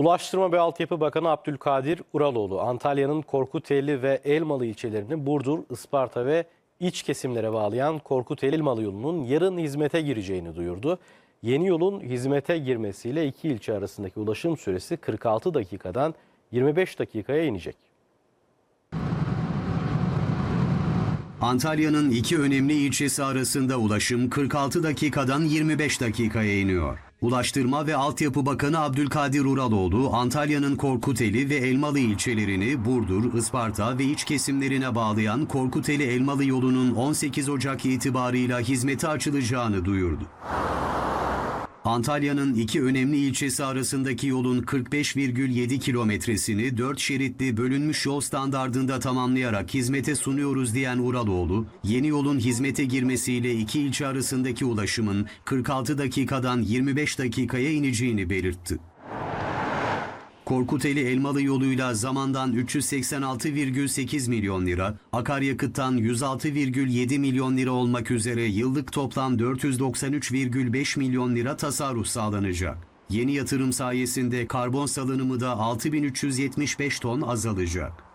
Ulaştırma ve Altyapı Bakanı Abdülkadir Uraloğlu, Antalya'nın Korkuteli ve Elmalı ilçelerini Burdur, Isparta ve iç kesimlere bağlayan Korkuteli Elmalı yolunun yarın hizmete gireceğini duyurdu. Yeni yolun hizmete girmesiyle iki ilçe arasındaki ulaşım süresi 46 dakikadan 25 dakikaya inecek. Antalya'nın iki önemli ilçesi arasında ulaşım 46 dakikadan 25 dakikaya iniyor. Ulaştırma ve Altyapı Bakanı Abdülkadir Uraloğlu, Antalya'nın Korkuteli ve Elmalı ilçelerini Burdur, Isparta ve iç kesimlerine bağlayan Korkuteli Elmalı yolunun 18 Ocak itibarıyla hizmete açılacağını duyurdu. Antalya'nın iki önemli ilçesi arasındaki yolun 45,7 kilometresini 4 şeritli bölünmüş yol standardında tamamlayarak hizmete sunuyoruz diyen Uraloğlu, yeni yolun hizmete girmesiyle iki ilçe arasındaki ulaşımın 46 dakikadan 25 dakikaya ineceğini belirtti. Korkuteli Elmalı yoluyla zamandan 386,8 milyon lira, akaryakıttan 106,7 milyon lira olmak üzere yıllık toplam 493,5 milyon lira tasarruf sağlanacak. Yeni yatırım sayesinde karbon salınımı da 6375 ton azalacak.